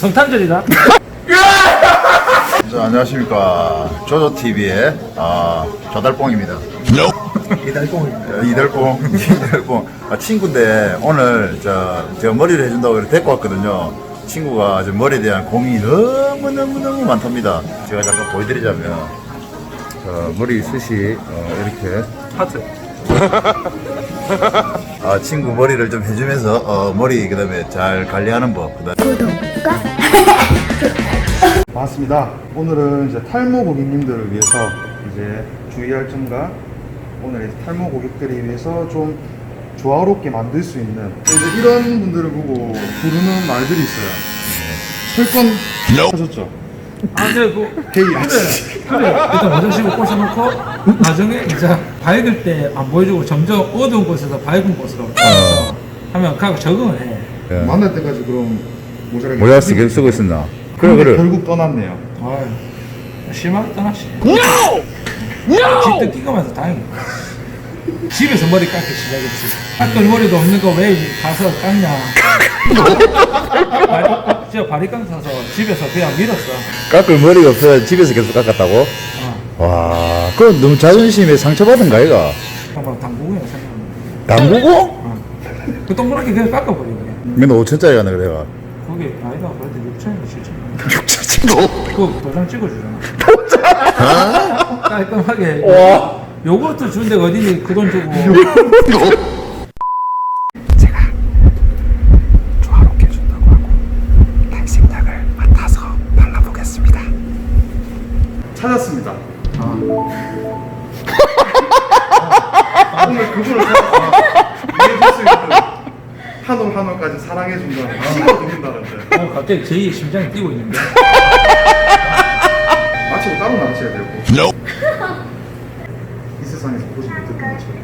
성탄절이다. 자, 안녕하십니까. 조조TV의 아, 조달뽕입니다. 이달뽕입니다. 이달뽕, 이달뽕. 아, 친구인데 오늘 저, 제가 머리를 해준다고 이렇게 데리고 왔거든요. 친구가 저 머리에 대한 고민이 너무너무너무 많답니다. 제가 잠깐 보여드리자면, 저 머리 숱이 어, 이렇게 하트. 아, 친구 머리를 좀 해주면서 어, 머리 그다음에 잘 관리하는 법. 그다음 반갑습니다. 오늘은 이제 탈모 고객님들을 위해서 이제 주의할 점과 오늘 이제 탈모 고객들을 위해서 좀 조화롭게 만들 수 있는 이제 이런 분들을 보고 부르는 말들이 있어요. 철권 하셨죠? 아, 그래, 그, 헤이 그래, 그래. 일단 화장실을 꽂아놓고, 나중에 이제 밝을 때 안 보여주고 점점 어두운 곳에서 밝은 곳으로 가서 하면 가고 적응을 해. 예. 만날 때까지 그럼 모자를 모자 쓰고, 쓰고 있었나? 그래, 근데 그래. 결국 떠났네요. 아유, 심하게 떠났지. NO! 집도 끼고면서 다행이다. 집에서 머리 깎기 시작했지. 깎을 머리도 없는 거 왜 가서 깎냐. 바 리, 제가 바리깡 사서 집에서 그냥 밀었어. 깎을 머리가 없어서 집에서 계속 깎았다고? 어. 와, 그건 너무 자존심에 상처받은 거 아이가? 정말 당구구나 생각하면. 담그고? 어. 그 동그랗게 그냥 깎아버리고 그냥. 맨날 5천짜리 하나 그래가. 그게 아니다. 그래도 6천인가 7천인가. 6천짜리? 그 도장 찍어주잖아. 깔끔하게. 요것도 준 데가 어디니 그 돈 주고. 한올 한올까지 사랑해준다는 심어드린다는데 어, 갑자기 제2의 심장이 뛰고 있는데. 마치고 따로 나가셔야 되고 이 세상에서 보지 못했던 것처럼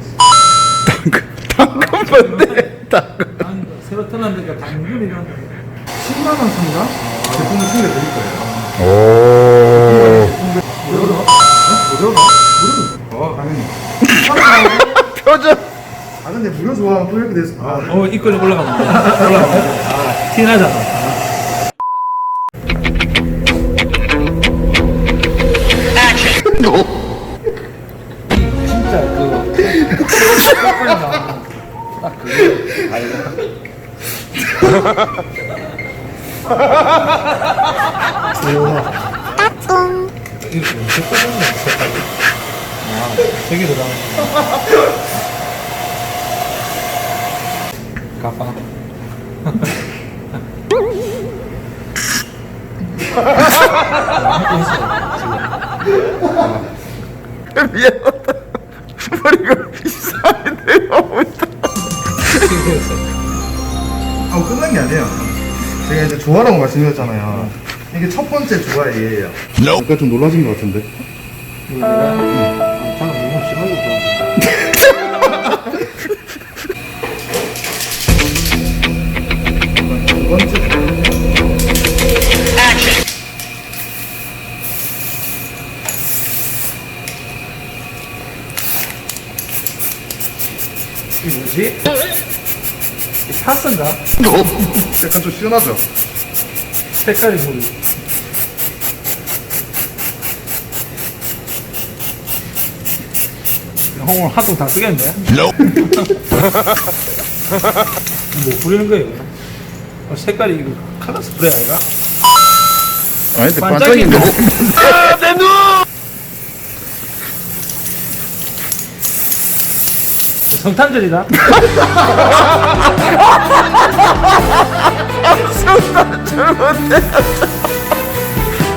뭔데? 당근. 새로 떠났으니까 당근이라는 10만 원 선가? 제품을 챙겨드릴 거예요 오. 아 좋아하면 또 이렇게 돼서 아 어, 이끌이 올라갑니다. 올라갑니다. 아, 티나잖아. 진짜 그 깜빡이 나오는 딱 그거 알고 이거 아 색이 들어가 네 가방 하고 있어 지금 미안하다. 머리가 이상하게 내려오고 있다. 지금 했어 아, 끝난 게 아니에요. 제가 이제 조화라고 말씀드렸잖아요. 이게 첫 번째 조화예요. 약간 좀 놀라신 것 같은데. 내가 이 파스인가? 약간 좀 시원하죠? 색깔이 뭐 홍을 하도 다 쓰겠네? 뭐 부리는 거예요? 어, 색깔이 이거 카라 스프레이 아이가? 아니, 근데 반짝이네. 반짝인데. 성탄절이다.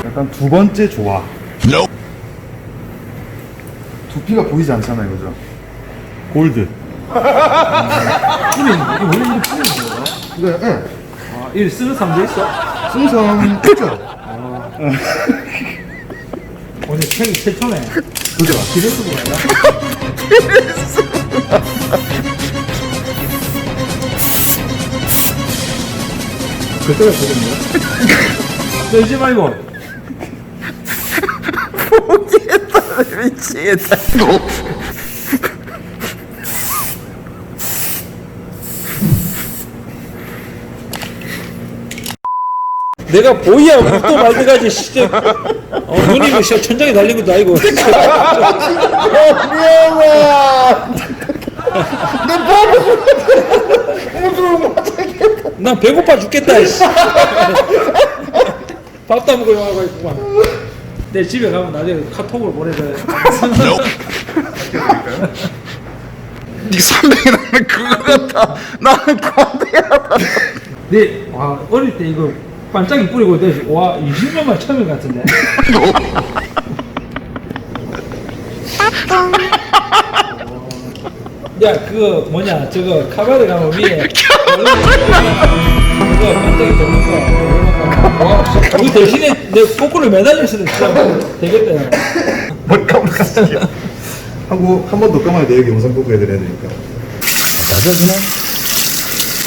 약간 두 번째 조화 두피가 보이지 않잖아요 그죠? 골드 뿌리는 거. 이거 원래 이렇게 뿌리는 거야? 이거 예 아, 이거 쓰는 사람도 있어? 승성 크죠? 오늘 책이 최초네. 그죠? 기대수 뭐야? 그때가 되겠네요 떨지 말고. 미치겠다. 내가 보이야 또 말드가지 진짜 어, 눈이 뭐 진짜 천장에 달린 것도 아니고 난 배고파 죽겠다 이씨. 밥도 안 먹고 영화가 있구만 내 집에 가면 나중에 카톡을 보내줘야 니 선배이 나는 그거 같다. 나는 관대하다. 네, 와 어릴 때 이거 반짝이 뿌리고 내, 와 20년 만 처음인 것 같은데 야 그거 뭐냐 저거 카바레 가면 위에 그거 반짝이 도는 거 와, 그 대신에 내 거꾸로 매달렸을 때 진짜 되겠다 야. 뭘 까먹었어. 하고 한 번 더 까마야 돼 여기 영상 보고 해드려야 되니까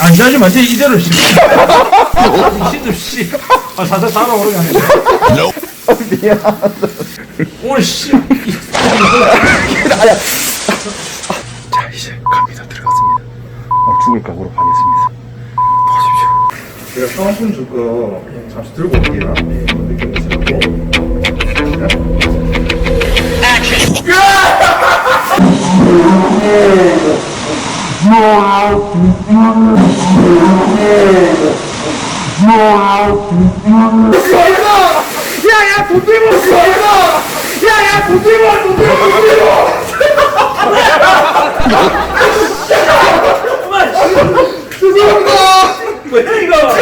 안 자지 완전 이대로 씨. 시도 씨. 아 사자 따라 오르가네. 미안. 오늘 씨. 자 이제 갑니다. 들어갔습니다. 어, 죽을 각오로 가겠습니다. 제가 사은품 줄 거 잠시 들고 올게요 느껴보시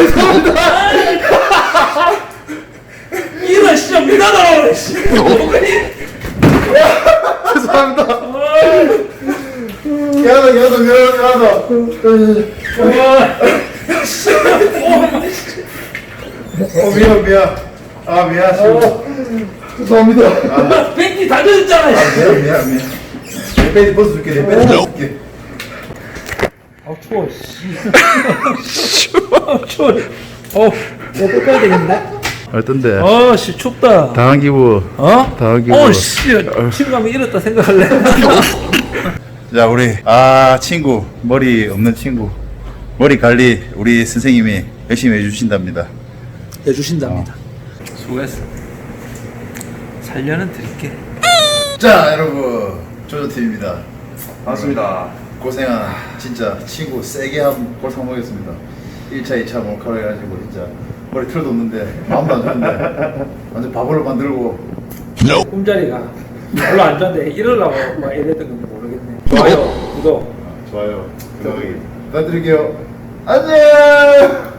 이거? 이런 진짜 미나다 씨. 미안하다 미안하다 미안하다 어 미안 미안 아 미안 죄송합니다 벤티 다 젖었잖아. 씨. 미안 미안 미안 내 빼지 벗어줄게 내 빼지 벗어줄게 아 추워 씨. 추워. 추워. 어, 뭐 뺏겨야 되겠네. 어떤데? 어, 씨 춥다. 당한 기분. 어? 당한 기분. 어, 씨. 지금 가면 이랬다 생각할래. 자 우리 아 친구 머리 없는 친구 머리 관리 우리 선생님이 열심히 해주신답니다. 해주신답니다. 수고했어. 살려는 드릴게. 자 여러분 조조팀입니다. 반갑습니다 고생한 진짜 친구 세게 한 골탕 먹였습니다. 1차, 2차 몰카로 해가지고 진짜 머리 틀어도 없는데 마음도 안 좋은데 완전 바보를 만들고 꿈자리가 별로 안 좋은데 이러려고 막 이랬던 건지 모르겠네. 좋아요, 구독. 좋아요. 구독하기 부탁드릴게요. 안녕.